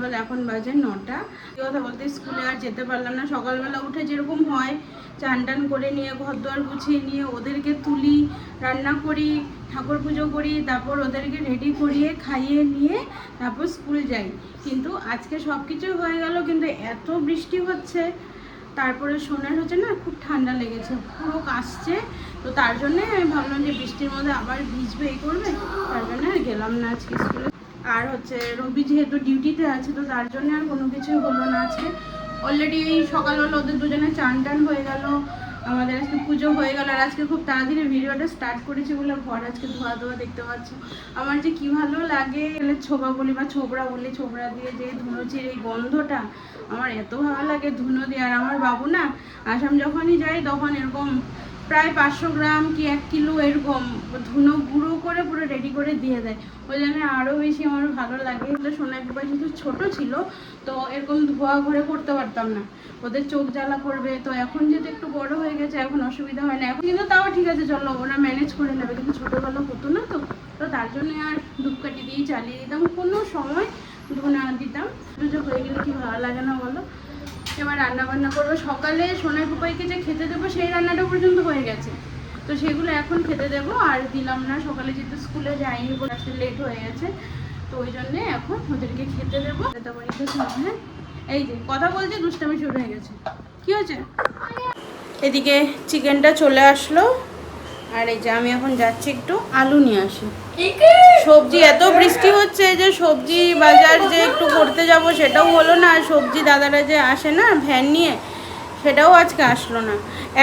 সকালবেলা এখন বাজে নটা। কথা বলতে স্কুলে আর যেতে পারলাম না। সকালবেলা উঠে যেরকম হয় চান টান করে নিয়ে ঘর দুয়ার গুছিয়ে নিয়ে, ওদেরকে তুলি, রান্না করি, ঠাকুর পুজো করি, তারপর ওদেরকে রেডি করিয়ে, খাইয়ে নিয়ে তারপর স্কুল যাই। কিন্তু আজকে সব কিছু হয়ে গেল, কিন্তু এত বৃষ্টি হচ্ছে, তারপরে সোনার হচ্ছে না, খুব ঠান্ডা লেগেছে, পুরো কাশছে। তো তার জন্যে আমি ভাবলাম যে বৃষ্টির মধ্যে আবার ভিজবে, এই করবে, তার জন্য আর গেলাম না আজকে স্কুলে। আর হচ্ছে রবি যেহেতু ডিউটিতে আছে, তো তার জন্য আর কোনো কিছু হলো না আজকে। অলরেডি এই সকালবেলা ওদের দুজনে চান টান হয়ে গেল, আমাদের আজকে পুজো হয়ে গেল, আর আজকে খুব তাড়াতাড়ি ভিডিওটা স্টার্ট করেছি বলে ঘর আজকে ধোয়া ধোয়া দেখতে পাচ্ছ। আমার যে কি ভালো লাগে ছোবা বলি বা ছোবড়া বলি, ছোবড়া দিয়ে যে ধুনুচির এই গন্ধটা, আমার এত ভালো লাগে ধুনো দিয়ে। আর আমার বাবু না, আসাম যখনই যাই তখন এরকম প্রায় পাঁচশো গ্রাম কি এক কিলো এরকম ধুনো গুঁড়ো করে পুরো রেডি করে দিয়ে দেয়। ওই জন্য আরও বেশি আমার ভালো লাগে। এগুলো সোনা একবার যেহেতু ছোটো ছিল, তো এরকম ধোয়া ঘরে করতে পারতাম না। ওদের চোখ জ্বালা করবে, তো এখন যেহেতু একটু বড় হয়ে গেছে, এখন অসুবিধা হয় না। এখন কিন্তু তাও ঠিক আছে, চলো ওরা ম্যানেজ করে নেবে। কিন্তু ছোটোবেলা হতো না তো তো তার জন্য আর ধূপকাঠি দিয়েই চালিয়ে দিতাম। কোনো সময় ধোনা দিতাম। হয়ে গেলে কি ভালো লাগে না বলো? এবার রান্না বান্না করব। সকালে সোনাই পোপাইকে যে খেতে দেবো, সেই রান্নাটা পর্যন্ত হয়ে গেছে। তো সেগুলো এখন খেতে দেবো। আর দিলাম না, সকালে যেহেতু স্কুলে যাইনি বলে আসতে লেট হয়ে গেছে। তো ওই জন্যে এখন ওদেরকে খেতে দেবো। তারপরে হ্যাঁ? এই যে, কথা বলছে, দুষ্টামি শুরু হয়ে গেছে। কি হয়েছে? এদিকে চিকেনটা চলে আসলো। আর এই যে আমি এখন যাচ্ছি একটু আলু নিয়ে আসি। সবজি এত বৃষ্টি হচ্ছে যে সবজি বাজার যে একটু করতে যাব সেটাও হলো না। আর সবজি দাদারা যে আসে না ভ্যান নিয়ে সেটাও আজকে আসলো না।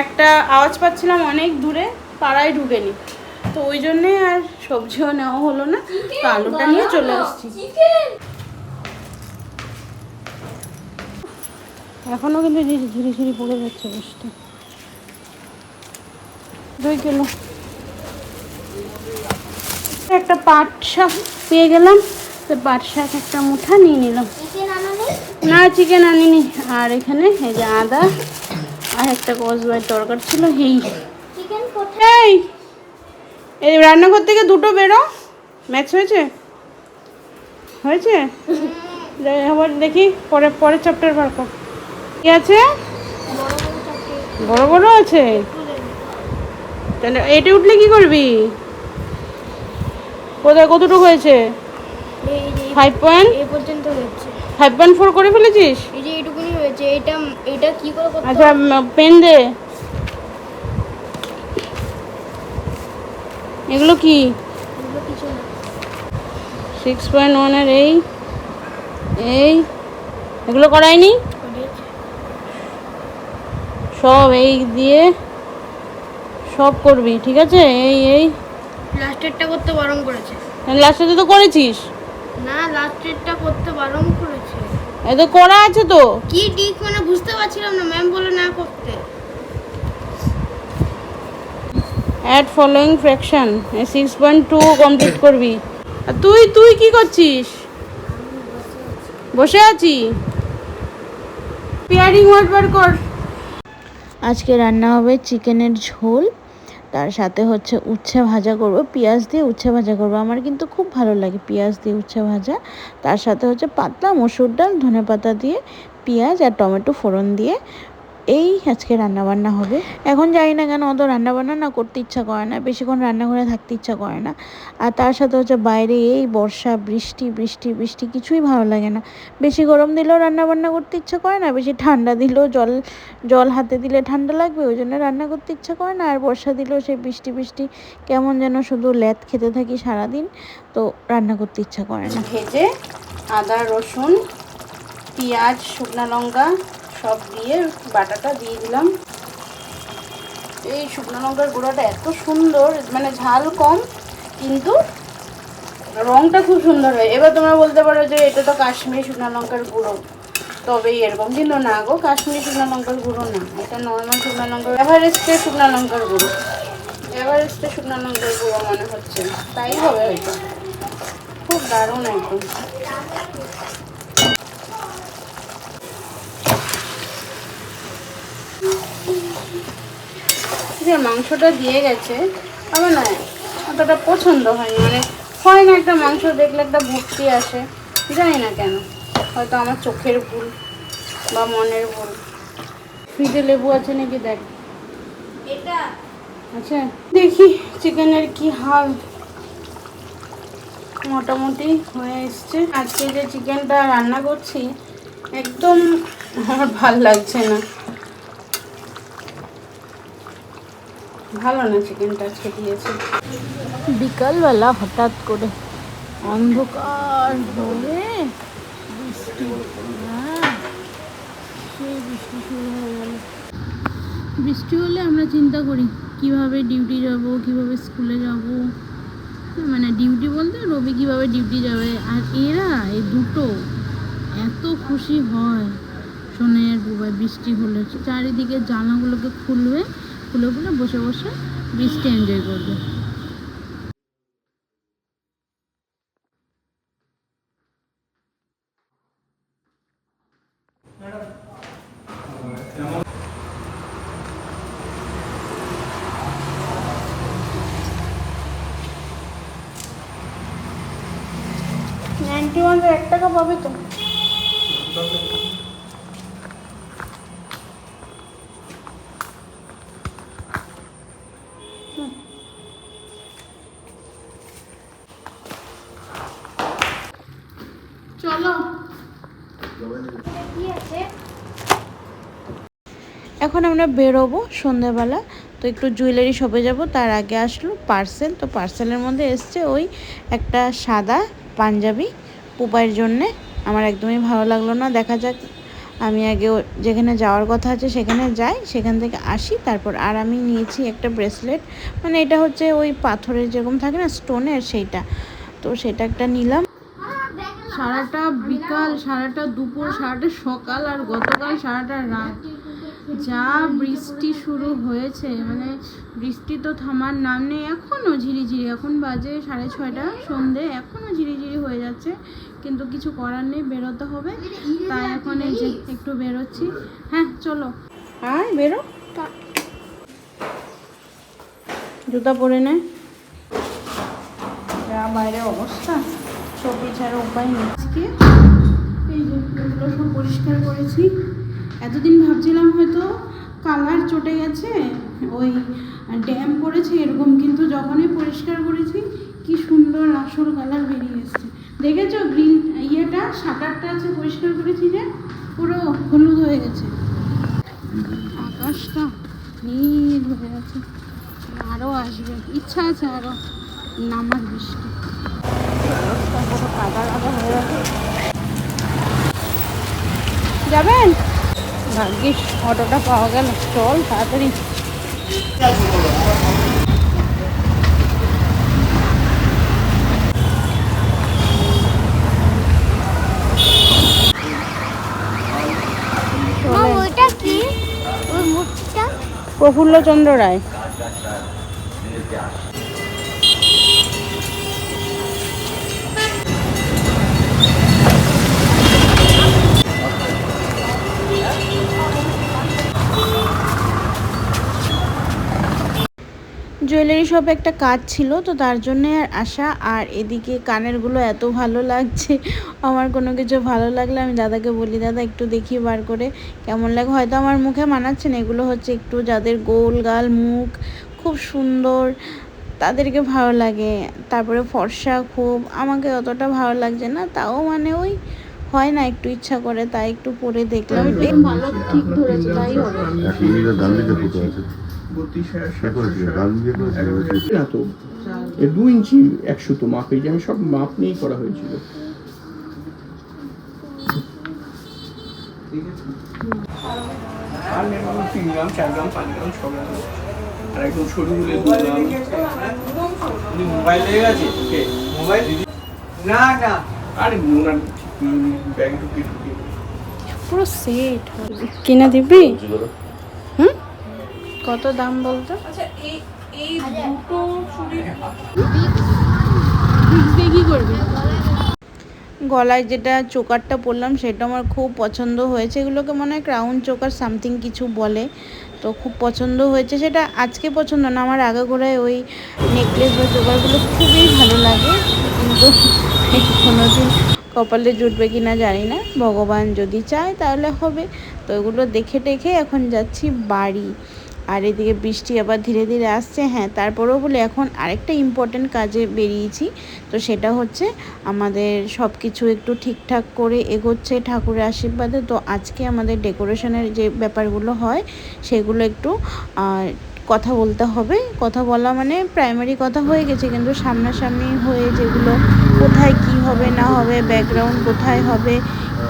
একটা আওয়াজ পাচ্ছিলাম অনেক দূরে পাড়ায় ঢুকেনি। তো ওই জন্যে আর সবজিও নেওয়া হলো না। তো আলুটা নিয়ে চলে আসছি। এখনও কিন্তু ঝিরি ঝিরি পড়ে যাচ্ছে বৃষ্টি। দুই কিলো একটা পাট শাক পেয়ে গেলাম, তো পাট শাক একটা মুঠা নিয়ে নিলাম। না চিকেন আনিনি। আর এখানে এই যে আদা আর একটা কসবার দরকার ছিল এই এই এই রান্নাঘর থেকে দুটো বেরো। ম্যাচ হয়েছে? হয়েছে? আবার দেখি পরে, পরের চ্যাপ্টার বার কর। কি আছে? বড় বড় আছে। তাহলে এটা উঠলে কি করবি? কোথায় কতটুকু হয়েছে? ফাইভ পয়েন্ট এই পর্যন্ত হয়েছে। ফাইভ পয়েন্ট ফোর করে ফেলেছিস? এই যে এইটুকুনি হয়েছে এটা এটা কি করে করতে আচ্ছা পেন দে। এগুলো কি? সিক্স পয়েন্ট ওয়ানের এই এই এগুলো করায়নি সব এই দিয়ে সব করবি ঠিক আছে? এই এই। লাস্টেরটা করতে বারণ করেছে। লাস্টে তো করেছিস? না লাস্টেরটা করতে বারণ করেছে। এ তো করা আছে তো। কি ঠিক মানে বুঝতে পারছিলাম না ম্যাম বলে না করতে। Add following fraction six point two complete করবি। আর তুই তুই কি করছিস? বসে আছি। পেয়ারিং ওয়ার্ড বার কর। আজকে রান্না হবে চিকেনের ঝোল। তার সাথে হচ্ছে উচ্ছে ভাজা করব, পেঁয়াজ দিয়ে উচ্ছে ভাজা করব। আমার কিন্তু খুব ভালো লাগে পেঁয়াজ দিয়ে উচ্ছে ভাজা। তার সাথে হচ্ছে পাতলা মসুর ডাল ধনে পাতা দিয়ে পেঁয়াজ আর টমেটো ফোড়ন দিয়ে এই আজকে রান্না বান্না হবে। এখন জানি না কেন অত রান্না বান্না না করতে ইচ্ছা করে না, বেশিক্ষণ রান্নাঘরে থাকতে ইচ্ছা করে না। আর তার সাথে হচ্ছে বাইরে এই বর্ষা, বৃষ্টি বৃষ্টি বৃষ্টি কিছুই ভালো লাগে না। বেশি গরম দিলেও রান্না বান্না করতে ইচ্ছা করে না, বেশি ঠান্ডা দিলেও জল জল হাতে দিলে ঠান্ডা লাগবে, ওই জন্য রান্না করতে ইচ্ছা করে না। আর বর্ষা দিলেও সেই বৃষ্টি বৃষ্টি কেমন যেন শুধু ল্যাদ খেতে থাকি সারাদিন, তো রান্না করতে ইচ্ছা করে না। ভেজে আদা, রসুন, পেঁয়াজ, শুকনো লঙ্কা সব দিয়ে বাটাটা দিয়ে দিলাম। এই শুকনো লঙ্কার গুঁড়োটা এত সুন্দর মানে ঝাল কম, কিন্তু রংটা খুব সুন্দর হয়। এবার তোমরা বলতে পারো যে এটা তো কাশ্মীরি শুকনো লঙ্কার গুঁড়ো। তবেই এরকম, কিন্তু না গো, কাশ্মীরি শুকনো লঙ্কার গুঁড়ো না। এটা নর্মাল শুকনো লঙ্কার এভারেস্টের শুকনো লঙ্কার গুঁড়ো। এভারেস্টের শুকনো লঙ্কার গুঁড়ো মনে হচ্ছে। তাই হবে হয়তো খুব দারুণ একদম। যে মাংসটা দিয়ে গেছে আমার না অতটা পছন্দ হয়নি। মানে হয় না একটা মাংস দেখলে একটা ভক্তি আসে জানি না কেন। হয়তো আমার চোখের ভুল বা মনের ভুল। ফ্রিজে লেবু আছে নাকি দেখ। এটা। আচ্ছা দেখি চিকেনের কি হাল। মোটামুটি হয়ে এসছে। আজকে যে চিকেনটা রান্না করছি একদম আমার ভালো লাগছে না। ভালো না চিকেনটা আজকে বিকালবেলা হঠাৎ করে অন্ধকার হয়ে বৃষ্টি। হ্যাঁ সেই বৃষ্টি শুরু হয়ে গেল। বৃষ্টি হলে আমরা চিন্তা করি, কীভাবে ডিউটি যাব, কীভাবে স্কুলে যাব। মানে ডিউটি বলতে রবি কীভাবে ডিউটি যাবে। আর এরা, এই দুটো, এত খুশি হয়। শোনে আর বৃষ্টি হলে, চারিদিকে জানাগুলোকে খুলবে খুলে বসে বসে বৃষ্টি এনজয় করবে। নাইনটি ওয়ান এক টাকা পাবে তো? এখন আমরা বেরোবো সন্ধেবেলা তো একটু জুয়েলারি শপে যাব। তার আগে আসলো পার্সেল। তো পার্সেলের মধ্যে এসছে ওই একটা সাদা পাঞ্জাবি পুপাইয়ের জন্যে। আমার একদমই ভালো লাগল না। দেখা যাক, আমি আগে যেখানে যাওয়ার কথা আছে সেখানে যাই। সেখান থেকে আসি। তারপর আর আমি নিয়েছি একটা ব্রেসলেট। মানে এটা হচ্ছে ওই পাথরের যেরকম থাকে না, স্টোনের সেইটা। তো সেটা একটা নিলাম। সারাটা বিকাল, সারাটা দুপুর, সারাটা সকাল আর গতকাল সারাটা রাত। যা বৃষ্টি শুরু হয়েছে মানে বৃষ্টি তো থামার নাম নেই এখনও ঝিরিঝিরি, এখন বাজে সাড়ে ছয়টা সন্ধে এখনও ঝিরিঝিরি হয়ে যাচ্ছে, কিন্তু কিছু করার নেই, বেরোতে হবে, তাই এখন এই যে একটু বেরোচ্ছি। হ্যাঁ চলো। আয়, বেরো। জুতা পরে নে। যা বাইরে অবস্থা। ছবি ছাড়া উপায় নেই। আজকে এই যে এগুলো সব পরিষ্কার করেছি। এতদিন ভাবছিলাম হয়তো কালার চটে গেছে, ওই ড্যাম পড়েছে, এরকম কিন্তু যখনই পরিষ্কার করেছি, কি সুন্দর আসল কালার বেরিয়ে এসছে। দেখেছ গ্রিন ইয়েটা, শাটারটা আছে পরিষ্কার করেছি যে, পুরো হলুদ হয়ে গেছে। আকাশটা নীল হয়ে গেছে আরও আসবে, ইচ্ছা আছে আরও নামার বৃষ্টি। যাবেন? ভাগ্যিস অটোটা পাওয়া গেল। চল তাড়াতাড়ি। প্রফুল্লচন্দ্র রায়। শপে একটা কাজ ছিল তো তার জন্যে আর আসা। আর এদিকে কানেরগুলো এত ভালো লাগছে আমার কোনো কিছু ভালো লাগলে আমি দাদাকে বলি দাদা একটু দেখি বার করে কেমন লাগে? হয়তো আমার মুখে মানাচ্ছে না এগুলো হচ্ছে একটু যাদের গোল গাল মুখ খুব সুন্দর তাদেরকে ভালো লাগে। তারপরে ফর্সা খুব আমাকে অতটা ভালো লাগছে না তাও মানে ওই হয় না একটু ইচ্ছা করে তাই একটু পরে দেখলাম। ভালো ঠিক ধরেছে তাই না তো দু ইঞ্চি একশো তো মাপ এই যে আমি সব মাপ নিয়েই করা হয়েছিল। আর নেব তিন গ্রাম চার গ্রাম পাঁচ গ্রাম ছ গ্রাম। আর একদম সরু হলে দু গ্রাম। মোবাইল লেগে গেছে? কে? মোবাইল না না। আর নোনার ব্যাগ ঢুকিয়ে ঢুকিয়ে পুরো সেট কিনে দিবি? কত দাম বলতো? কি করবি গলায় যেটা চোকারটা পরলাম সেটা আমার খুব পছন্দ হয়েছে। এগুলোকে মনে হয় ক্রাউন চোকার সামথিং কিছু বলে। তো খুব পছন্দ হয়েছে। সেটা আজকে পছন্দ না আমার আগে করে ওই নেকলেস বা চোকারগুলো খুবই ভালো লাগে। কিন্তু কোনোদিন কপালে জুটবে কি না জানি না। ভগবান যদি চায় তাহলে হবে। তো ওগুলো দেখে টেখে এখন যাচ্ছি বাড়ি। আর এদিকে বৃষ্টি আবার ধীরে ধীরে আসছে হ্যাঁ তারপরেও বলে এখন আরেকটা ইম্পর্টেন্ট কাজে বেরিয়েছি। তো সেটা হচ্ছে আমাদের সব কিছু একটু ঠিকঠাক করে এগোচ্ছে ঠাকুরের আশীর্বাদে। তো আজকে আমাদের ডেকোরেশনের যে ব্যাপারগুলো হয়, সেগুলো একটু কথা বলতে হবে। কথা বলা মানে প্রাইমারি কথা হয়ে গেছে, কিন্তু সামনাসামনি হয়ে যেগুলো কোথায় কি হবে না হবে ব্যাকগ্রাউন্ড কোথায় হবে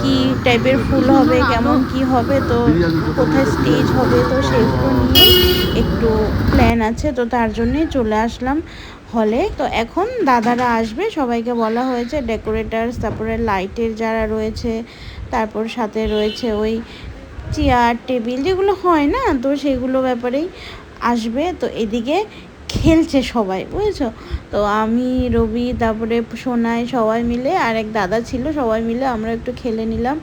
কি টাইপের ফুল হবে কেমন কি হবে তো কোথায় স্টেজ হবে তো সেগুলো নিয়ে একটু প্ল্যান আছে তো তার জন্যই চলে আসলাম হলে তো এখন দাদারা আসবে সবাইকে বলা হয়েছে ডেকোরেটার্স তারপরে লাইটের যারা রয়েছে তারপর সাথে রয়েছে ওই চেয়ার টেবিল যেগুলো হয় না তো সেগুলো ব্যাপারেই আসবে। তো এদিকে খেলছে সবাই, বুঝেছ? তো আমি, রবি, তারপরে সোনাই সবাই মিলে আর এক দাদা ছিল, সবাই মিলে আমরা একটু খেলে নিলাম।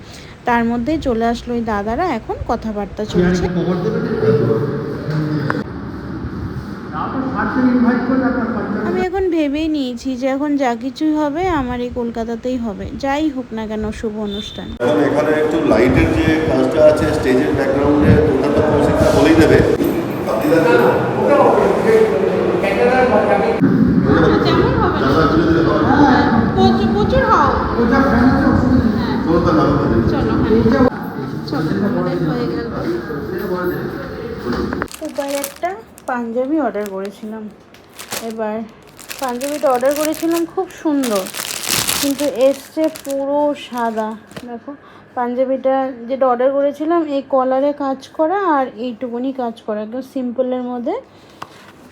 তার মধ্যে চলে আসলো ওই দাদারা, এখন কথাবার্তা চলছে। আমি এখন ভেবেই নিয়েছি যে এখন যা কিছুই হবে আমার এই কলকাতাতেই হবে। যাই হোক না কেন, শুভ অনুষ্ঠান। এখন একটু লাইটের যে কাজটা আছে, স্টেজের ব্যাকগ্রাউন্ডে বলেই দেবে আপনি জানেন তো? যেমন হবে না জানলা খুলে দিলে হবে? প্রচুর প্রচুর হও কোনো তো নাম হবে না। চলো হ্যাঁ চলো আমাদের হয়ে গেল উপায় একটা পাঞ্জাবি অর্ডার করেছিলাম। এবার পাঞ্জাবিটা অর্ডার করেছিলাম খুব সুন্দর, কিন্তু এসছে পুরো সাদা। দেখো, পাঞ্জাবিটা যেটা অর্ডার করেছিলাম, এই কলারে কাজ করা আর এইটুকুনি কাজ করা। একদম সিম্পলের মধ্যে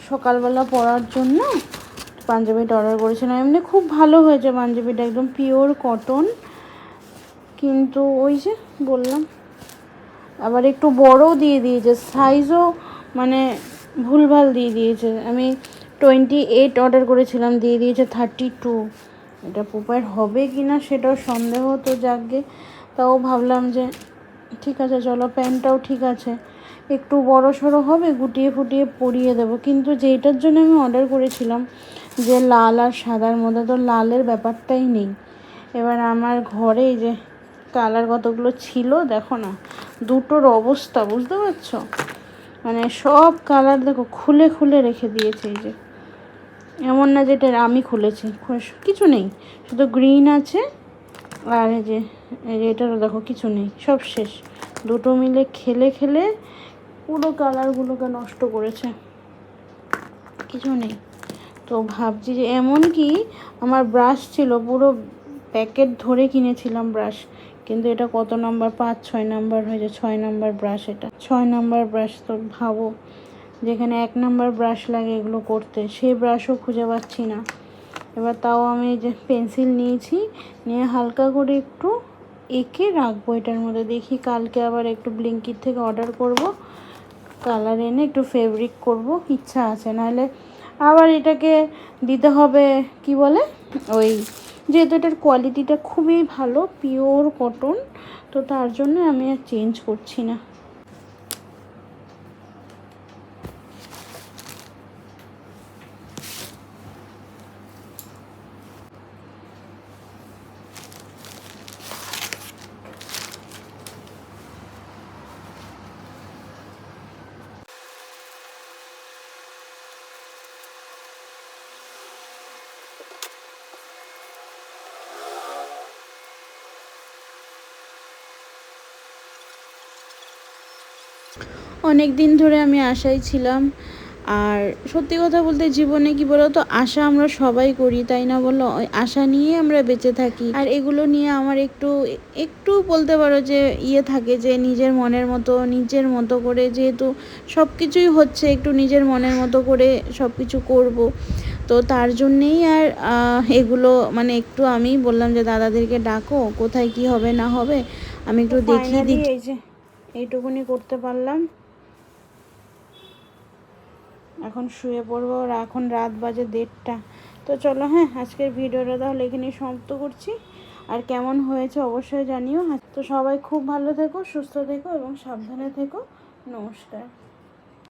সকালবেলা পরার জন্য পাঞ্জাবিটা অর্ডার করেছিলাম। এমনি খুব ভালো হয়েছে পাঞ্জাবিটা, একদম পিওর কটন কিন্তু ওই যে বললাম আবার একটু বড়ও দিয়ে দিয়েছে সাইজও মানে ভুলভাল দিয়ে দিয়েছে। আমি টোয়েন্টি এইট অর্ডার করেছিলাম, দিয়ে দিয়েছে থার্টি টু এটা প্রপার হবে কি না সেটাও সন্দেহ তো যাকগে তাও ভাবলাম যে ঠিক আছে, চলো প্যান্টটাও ঠিক আছে। একটু বড় সড়ো হবে, গুটিয়ে ফুটিয়ে পরিয়ে দেবো। কিন্তু যেইটার জন্য আমি অর্ডার করেছিলাম, যে লাল আর সাদার মধ্যে, তো লালের ব্যাপারটাই নেই। এবার আমার ঘরে যে কালার কতগুলো ছিল, দেখো না। দুটোর অবস্থা, বুঝতে পারছ? মানে সব কালার দেখো, খুলে খুলে রেখে দিয়েছে এই যে। এমন না যেটা আমি খুলেছি কিছু নেই। শুধু গ্রিন আছে, আর এই যে এটারও দেখো কিছু নেই, সব শেষ। দুটো মিলে খেলে খেলে পুরো কালারগুলোকে নষ্ট করেছে। কিছু নেই। তো ভাবছি যে এমন কি আমার ব্রাশ ছিল, পুরো প্যাকেট ধরে কিনেছিলাম ব্রাশ কিন্তু এটা কত নাম্বার? পাঁচ, ছয় নাম্বার হয়েছে, ছয় নাম্বার ব্রাশ এটা। ছয় নাম্বার ব্রাশ তো ভাবো, যেখানে এক নাম্বার ব্রাশ লাগে এগুলো করতে, সেই ব্রাশও খুঁজে পাচ্ছি না। এবার তাও আমি যে পেন্সিল নিয়েছি, নিয়ে হালকা করে একটু এঁকে রাখব এটার মধ্যে। দেখি কালকে আবার একটু ব্লিঙ্কিট থেকে অর্ডার করব কালার এনে একটু ফেব্রিক করব, ইচ্ছা আছে। নাহলে আবার এটাকে দিতে হবে, কি বলে? ওই যেহেতু এটার কোয়ালিটিটা খুবই ভালো পিওর কটন তো তার জন্য আমি আর চেঞ্জ করছি না। অনেক দিন ধরে আমি আশায় ছিলাম। আর সত্যি কথা বলতে জীবনে কি বলো তো আশা আমরা সবাই করি তাই না বলো? ওই আশা নিয়ে আমরা বেঁচে থাকি। আর এগুলো নিয়ে আমার একটু একটু বলতে পারো যে ইয়ে থাকে যে নিজের মনের মতো নিজের মতো করে যেহেতু সব কিছুই হচ্ছে একটু নিজের মনের মতো করে সব কিছু করব। তো তার জন্যেই আর এগুলো মানে একটু আমি বললাম যে দাদাদেরকে ডাকো কোথায় কি হবে না হবে আমি একটু দেখিয়ে দিই এইটুকুনি করতে পারলাম। এখন শুয়ে পড়ব আর এখন রাত বাজে দেড়টা। তো চলো হ্যাঁ আজকের ভিডিওটা তাহলে এখানে সমাপ্ত করছি। আর কেমন হয়েছে অবশ্যই জানিও। তো সবাই খুব ভালো থেকো, সুস্থ থেকো এবং সাবধানে থেকো। নমস্কার।